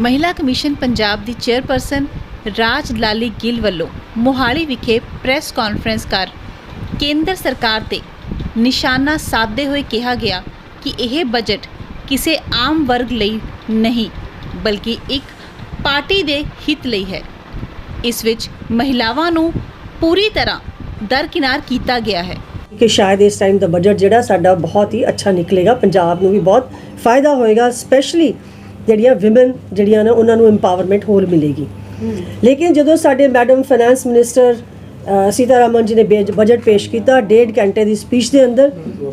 ਮਹਿਲਾ ਕਮਿਸ਼ਨ ਪੰਜਾਬ ਦੀ ਚੇਅਰਪਰਸਨ ਰਾਜ ਲਾਲੀ ਗਿੱਲ ਵੱਲੋਂ ਮੋਹਾਲੀ ਵਿਖੇ ਪ੍ਰੈਸ ਕਾਨਫਰੰਸ ਕਰ ਕੇਂਦਰ ਸਰਕਾਰ ਤੇ ਨਿਸ਼ਾਨਾ ਸਾਧਦੇ ਹੋਏ ਕਿਹਾ ਗਿਆ ਕਿ ਇਹ ਬਜਟ ਕਿਸੇ ਆਮ ਵਰਗ ਲਈ ਨਹੀਂ, ਬਲਕਿ ਇੱਕ ਪਾਰਟੀ ਦੇ ਹਿੱਤ ਲਈ ਹੈ। ਇਸ ਵਿੱਚ ਮਹਿਲਾਵਾਂ ਨੂੰ ਪੂਰੀ ਤਰ੍ਹਾਂ ਦਰਕਿਨਾਰ ਕੀਤਾ ਗਿਆ ਹੈ। ਕਿ ਸ਼ਾਇਦ ਇਸ ਟਾਈਮ ਦਾ ਬਜਟ ਜਿਹੜਾ ਸਾਡਾ ਬਹੁਤ ਹੀ ਅੱਛਾ ਨਿਕਲੇਗਾ, ਪੰਜਾਬ ਨੂੰ ਵੀ ਬਹੁਤ ਫਾਇਦਾ ਹੋਏਗਾ ਸਪੈਸ਼ਲੀ ਜਿਹੜੀਆਂ ਔਮਨ ਜਿਹੜੀਆਂ ਨੇ, ਉਹਨਾਂ ਨੂੰ ਐਮਪਾਵਰਮੈਂਟ ਹੋਰ ਮਿਲੇਗੀ। ਲੇਕਿਨ ਜਦੋਂ ਸਾਡੇ ਮੈਡਮ ਫਾਈਨੈਂਸ ਮਿਨਿਸਟਰ ਸੀਤਾਰਾਮਨ ਜੀ ਨੇ ਬੇਜ- ਬਜਟ ਪੇਸ਼ ਕੀਤਾ, ਡੇਢ ਘੰਟੇ ਦੀ ਸਪੀਚ ਦੇ ਅੰਦਰ,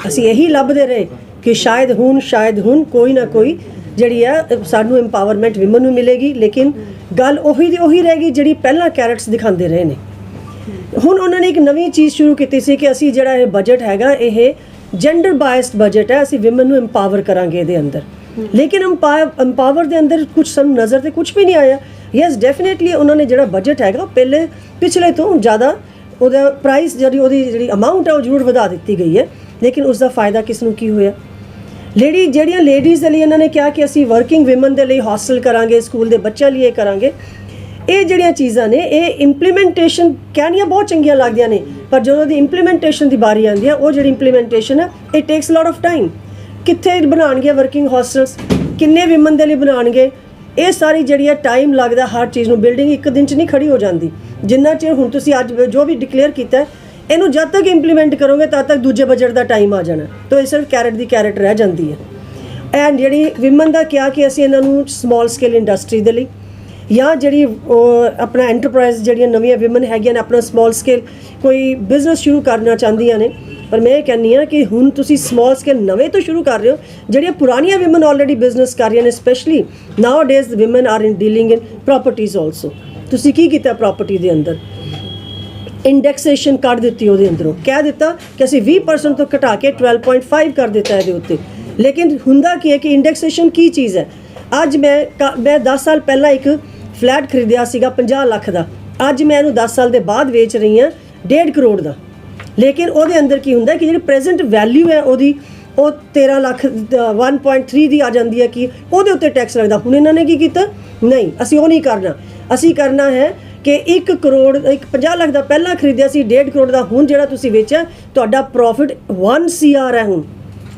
ਅਸੀਂ ਇਹੀ ਲੱਭਦੇ ਰਹੇ ਕਿ ਸ਼ਾਇਦ ਹੁਣ ਸ਼ਾਇਦ ਹੁਣ ਕੋਈ ਨਾ ਕੋਈ ਜਿਹੜੀ ਆ ਸਾਨੂੰ ਐਮਪਾਵਰਮੈਂਟ ਔਮਨ ਨੂੰ ਮਿਲੇਗੀ। ਲੇਕਿਨ ਗੱਲ ਉਹੀ ਦੀ ਉਹੀ ਰਹੇਗੀ ਜਿਹੜੀ ਪਹਿਲਾਂ ਕੈਰਟਸ ਦਿਖਾਉਂਦੇ ਰਹੇ ਨੇ। ਹੁਣ ਉਹਨਾਂ ਨੇ ਇੱਕ ਨਵੀਂ ਚੀਜ਼ ਸ਼ੁਰੂ ਕੀਤੀ ਸੀ ਕਿ ਅਸੀਂ ਜਿਹੜਾ ਇਹ ਬਜਟ ਹੈਗਾ, ਇਹ ਜੈਂਡਰ ਬਾਇਸਡ ਬਜਟ ਹੈ, ਅਸੀਂ ਔਮਨ ਨੂੰ ਐਮਪਾਵਰ ਕਰਾਂਗੇ ਇਹਦੇ ਅੰਦਰ। ਲੇਕਿਨ ਐਮਪਾਵਰ ਦੇ ਅੰਦਰ ਕੁਝ ਸਾਨੂੰ ਨਜ਼ਰ ਤੇ ਕੁਝ ਵੀ ਨਹੀਂ ਆਇਆ। ਯੈਸ ਡੈਫੀਨਿਟਲੀ ਉਹਨਾਂ ਨੇ ਜਿਹੜਾ ਬਜਟ ਹੈਗਾ ਉਹ ਪਹਿਲੇ, ਪਿਛਲੇ ਤੋਂ ਜ਼ਿਆਦਾ ਉਹਦਾ ਪ੍ਰਾਈਸ ਜਿਹੜੀ ਉਹਦੀ ਜਿਹੜੀ ਅਮਾਉਂਟ ਹੈ ਉਹ ਜ਼ਰੂਰ ਵਧਾ ਦਿੱਤੀ ਗਈ ਹੈ। ਲੇਕਿਨ ਉਸ ਦਾ ਫਾਇਦਾ ਕਿਸ ਨੂੰ ਕੀ ਹੋਇਆ? ਲੇਡੀ, ਜਿਹੜੀਆਂ ਲੇਡੀਜ਼ ਦੇ ਲਈ ਇਹਨਾਂ ਨੇ ਕਿਹਾ ਕਿ ਅਸੀਂ ਵਰਕਿੰਗ ਔਮਨ ਦੇ ਲਈ ਹੌਸਟਲ ਕਰਾਂਗੇ ਸਕੂਲ ਦੇ ਬੱਚਿਆਂ ਲਈ ਇਹ ਕਰਾਂਗੇ। ਇਹ ਜਿਹੜੀਆਂ ਚੀਜ਼ਾਂ ਨੇ, ਇਹ ਇੰਪਲੀਮੈਂਟੇਸ਼ਨ ਕਹਿਣੀਆਂ ਬਹੁਤ ਚੰਗੀਆਂ ਲੱਗਦੀਆਂ ਨੇ, ਪਰ ਜਦੋਂ ਦੀ ਇੰਪਲੀਮੈਂਟੇਸ਼ਨ ਦੀ ਬਾਰੀ ਆਉਂਦੀ ਹੈ, ਉਹ ਜਿਹੜੀ ਇੰਪਲੀਮੈਂਟੇਸ਼ਨ ਹੈ it takes lot of time ਕਿੱਥੇ ਬਣਾਉਣਗੇ ਵਰਕਿੰਗ ਹੌਸਟਲਸ ਕਿੰਨੇ ਵਿਮਨ ਦੇ ਲਈ ਬਣਾਉਣਗੇ? ਇਹ ਸਾਰੀ ਜਿਹੜੀ ਹੈ ਟਾਈਮ ਲੱਗਦਾ ਹਰ ਚੀਜ਼ ਨੂੰ। ਬਿਲਡਿੰਗ ਇੱਕ ਦਿਨ ਚ ਨਹੀਂ ਖੜੀ ਹੋ ਜਾਂਦੀ। ਜਿੰਨਾ ਚਿਰ ਹੁਣ ਤੁਸੀਂ ਅੱਜ ਜੋ ਵੀ ਡਿਕਲੇਅਰ ਕੀਤਾ ਇਹਨੂੰ ਜਦ ਤੱਕ ਇੰਪਲੀਮੈਂਟ ਕਰੋਗੇ, ਤਦ ਤੱਕ ਦੂਜੇ ਬਜਟ ਦਾ ਟਾਈਮ ਆ ਜਾਣਾ। ਤਾਂ ਇਹ ਸਿਰਫ ਕੈਰਟ ਦੀ ਕੈਰਟ ਰਹਿ ਜਾਂਦੀ ਹੈ। ਐਂਡ ਜਿਹੜੀ ਵਿਮਨ ਦਾ ਕਿਹਾ ਕਿ ਅਸੀਂ ਇਹਨਾਂ ਨੂੰ ਸਮਾਲ ਸਕੇਲ ਇੰਡਸਟਰੀ ਦੇ ਲਈ ਜਾਂ ਜਿਹੜੀ ਆਪਣਾ ਐਂਟਰਪ੍ਰਾਈਜ਼ ਜਿਹੜੀਆਂ ਨਵੀਆਂ ਵਿਮਨ ਹੈਗੀਆਂ ਨੇ, ਆਪਣਾ ਸਮਾਲ ਸਕੇਲ ਕੋਈ ਬਿਜ਼ਨਸ ਸ਼ੁਰੂ ਕਰਨਾ ਚਾਹੁੰਦੀਆਂ ਨੇ ਪਰ ਮੈਂ ਇਹ ਕਹਿੰਨੀ ਆ ਕਿ ਹੁਣ ਤੁਸੀਂ ਸਮਾਲ ਸਕੇਲ ਨਵੇਂ ਤੋਂ ਸ਼ੁਰੂ ਕਰ ਰਹੇ ਹੋ, ਜਿਹੜੀਆਂ ਪੁਰਾਣੀਆਂ ਵਿਮਨ ਆਲਰੇਡੀ ਬਿਜ਼ਨਸ ਕਰ ਰਹੀਆਂ ਨੇ specially nowadays women are in dealing in properties also ਤੁਸੀਂ ਕੀ ਕੀਤਾ ਪ੍ਰਾਪਰਟੀ ਦੇ ਅੰਦਰ? ਇੰਡੈਕਸੇਸ਼ਨ ਕੱਢ ਦਿੱਤੀ ਉਹਦੇ ਅੰਦਰੋਂ। ਕਹਿ ਦਿੱਤਾ ਕਿ ਅਸੀਂ 20% ਤੋਂ ਘਟਾ ਕੇ 12.5 ਕਰ ਦਿੱਤਾ ਇਹਦੇ ਉੱਤੇ। ਲੇਕਿਨ ਹੁੰਦਾ ਕੀ ਹੈ ਕਿ ਇੰਡੈਕਸੇਸ਼ਨ ਕੀ ਚੀਜ਼ ਹੈ? ਅੱਜ ਮੈਂ ਕ- ਮੈਂ 10 ਸਾਲ ਪਹਿਲਾਂ ਇੱਕ ਫਲੈਟ ਖਰੀਦਿਆ ਸੀਗਾ 50 ਲੱਖ ਦਾ। ਅੱਜ ਮੈਂ ਇਹਨੂੰ 10 ਸਾਲ ਦੇ ਬਾਅਦ ਵੇਚ ਰਹੀ ਹਾਂ 1.5 ਕਰੋੜ ਦਾ। ਲੇਕਿਨ ਉਹਦੇ ਅੰਦਰ ਕੀ ਹੁੰਦਾ ਕਿ ਜਿਹੜੀ ਪ੍ਰੈਜ਼ੈਂਟ ਵੈਲਿਊ ਹੈ ਉਹਦੀ, ਉਹ 13 ਲੱਖ ਦਾ 1.3 ਦੀ ਆ ਜਾਂਦੀ ਹੈ ਕਿ ਉਹਦੇ ਉੱਤੇ ਟੈਕਸ ਲੱਗਦਾ। ਹੁਣ ਇਹਨਾਂ ਨੇ ਕੀ ਕੀਤਾ? ਨਹੀਂ, ਅਸੀਂ ਉਹ ਨਹੀਂ ਕਰਨਾ। ਅਸੀਂ ਕਰਨਾ ਹੈ ਕਿ 1 ਕਰੋੜ, ਇੱਕ 50 ਲੱਖ ਦਾ ਪਹਿਲਾਂ ਖਰੀਦਿਆ ਸੀ 1.5 ਕਰੋੜ ਦਾ ਹੁਣ ਜਿਹੜਾ ਤੁਸੀਂ ਵੇਚਿਆ, ਤੁਹਾਡਾ ਪ੍ਰੋਫਿਟ 1 ਸੀਆਰ ਹੈ ਹੁਣ।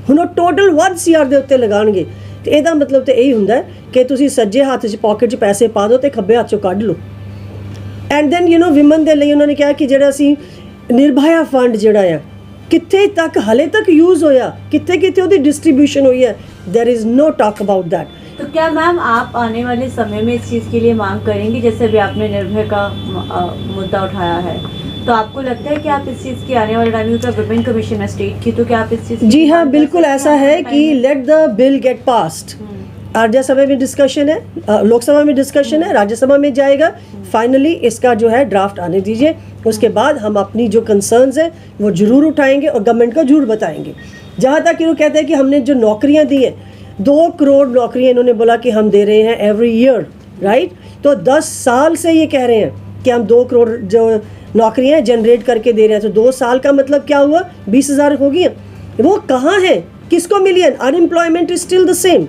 ਹੁਣ ਉਹ ਟੋਟਲ 1 ਸੀਆਰ ਦੇ ਉੱਤੇ ਲਗਾਣਗੇ ਤੇ ਇਹਦਾ ਮਤਲਬ ਤੇ ਇਹੀ ਹੁੰਦਾ ਕਿ ਤੁਸੀਂ ਸੱਜੇ ਹੱਥ 'ਚ ਪਾਕਟ 'ਚ ਪੈਸੇ ਪਾ ਦਿਓ ਤੇ ਖੱਬੇ ਹੱਥ 'ਚੋਂ ਕੱਢ ਲਓ। And then you know women ਦੇ ਲਈ ਉਹਨਾਂ ਨੇ ਕਿਹਾ ਕਿ ਜਿਹੜਾ ਅਸੀਂ ਨਿਰਭਇਆ ਫੰਡ ਜਿਹੜਾ ਆ ਕਿੱਥੇ ਤੱਕ ਹਲੇ ਤੱਕ ਯੂਜ਼ ਹੋਇਆ ਕਿੱਥੇ ਕਿੱਥੇ ਉਹਦੀ ਡਿਸਟ੍ਰੀਬਿਊਸ਼ਨ ਹੋਈ ਹੈ there is no talk about that तो क्या मैम आप आने वाले समय में इस चीज़ के लिए मांग करेंगी जैसे अभी आपने निर्भय का अ, मुद्दा उठाया है तो आपको लगता है कि आप इस चीज़ की आने वाले टाइम में विमेन कमीशन है स्टेट की तो क्या आप इस चीज़ की जी हाँ मांग कर बिल्कुल सकते ऐसा हैं है आने कि वाले let the bill get passed hmm, Rajya Sabha में डिस्कशन है लोकसभा में डिस्कशन है राज्यसभा में जाएगा। फाइनली इसका जो है ड्राफ्ट आने दीजिए। उसके बाद हम अपनी जो कंसर्न्स हैं, वो ज़रूर उठाएँगे और गवर्नमेंट को ज़रूर बताएँगे। जहाँ तक कि वो कहते हैं कि हमने जो नौकरियाँ दी हैं, दो करोड़ नौकरियाँ इन्होंने बोला कि हम दे रहे हैं एवरी ईयर राइट तो दस साल से ये कह रहे हैं कि हम दो करोड़ जो नौकरियाँ जनरेट करके दे रहे हैं। तो दो साल का मतलब क्या हुआ? बीस हज़ार हो गई वो कहाँ है? किसको मिली है? Unemployment is still the same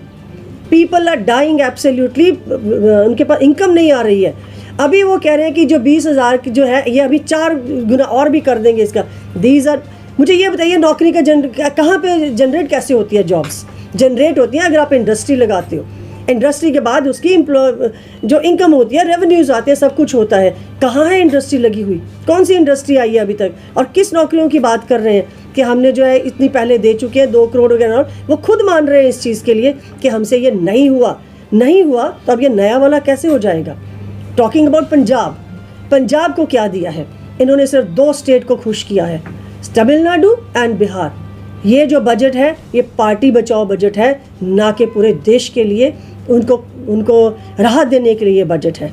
people are dying absolutely उनके पास इनकम नहीं आ रही है। अभी वो कह रहे हैं कि जो बीस हज़ार की जो है, ये अभी चार गुना और भी कर देंगे इसका। दीज आर मुझे ये बताइए, नौकरी का जन कहाँ पर जनरेट कैसे होती है जॉब्स जनरेट होती हैं अगर आप इंडस्ट्री लगाते हो। इंडस्ट्री के बाद उसकी एम्प्लॉय जो इनकम होती है रेवेन्यूज आते हैं, सब कुछ होता है। कहाँ है इंडस्ट्री लगी हुई? कौन सी इंडस्ट्री आई है अभी तक? और किस नौकरियों की बात कर रहे हैं? कि हमने जो है इतनी पहले दे चुके हैं, दो करोड़ वगैरह। वो खुद मान रहे हैं इस चीज़ के लिए कि हमसे ये नहीं हुआ। नहीं हुआ तो अब ये नया वाला कैसे हो जाएगा? टॉकिंग अबाउट पंजाब पंजाब को क्या दिया है? इन्होंने सिर्फ़ दो स्टेट को खुश किया है। तमिलनाडु एंड बिहार ये जो बजट है, ये पार्टी बचाओ बजट है, ना कि पूरे देश के लिए उनको उनको राहत देने के लिए ये बजट है।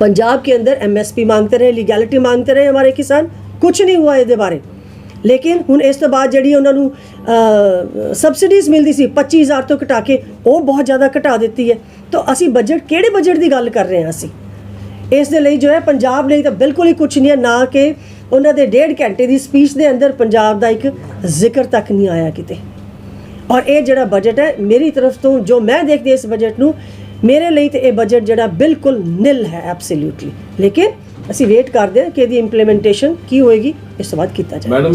पंजाब के अंदर एमएसपी मांगते रहे लीगैलिटी मांगते रहे हमारे किसान। कुछ नहीं हुआ इधर बारे। ਲੇਕਿਨ ਹੁਣ ਇਸ ਤੋਂ ਬਾਅਦ ਜਿਹੜੀ ਉਹਨਾਂ ਨੂੰ ਸਬਸਿਡੀਜ਼ ਮਿਲਦੀ ਸੀ 25000 ਤੋਂ ਘਟਾ ਕੇ ਉਹ ਬਹੁਤ ਜ਼ਿਆਦਾ ਘਟਾ ਦਿੱਤੀ ਹੈ। ਤਾਂ ਅਸੀਂ ਬਜਟ ਕਿਹੜੇ ਬਜਟ ਦੀ ਗੱਲ ਕਰ ਰਹੇ ਹਾਂ ਅਸੀਂ? ਇਸ ਦੇ ਲਈ ਜੋ ਹੈ ਪੰਜਾਬ ਲਈ ਤਾਂ ਬਿਲਕੁਲ ਹੀ ਕੁਝ ਨਹੀਂ ਹੈ, ਨਾ ਕਿ ਉਹਨਾਂ ਦੇ ਡੇਢ ਘੰਟੇ ਦੀ ਸਪੀਚ ਦੇ ਅੰਦਰ ਪੰਜਾਬ ਦਾ ਇੱਕ ਜ਼ਿਕਰ ਤੱਕ ਨਹੀਂ ਆਇਆ ਕਿਤੇ। ਔਰ ਇਹ ਜਿਹੜਾ ਬਜਟ ਹੈ, ਮੇਰੀ ਤਰਫ ਤੋਂ ਜੋ ਮੈਂ ਦੇਖਦੀ ਇਸ ਬਜਟ ਨੂੰ, ਮੇਰੇ ਲਈ ਤੇ ਇਹ ਬਜਟ ਜਿਹੜਾ ਬਿਲਕੁਲ ਨਿਲ ਹੈ ਐਬਸੋਲੂਟਲੀ ਲੇਕਿਨ ਅਸੀਂ ਵੇਟ ਕਰਦੇ ਹਾਂ ਕਿ ਇਹਦੀ ਇੰਪਲੀਮੈਂਟੇਸ਼ਨ ਕੀ ਹੋਏਗੀ, ਇਸ ਤੋਂ ਬਾਅਦ ਕੀਤਾ ਜਾਏਗਾ। ਮੈਡਮ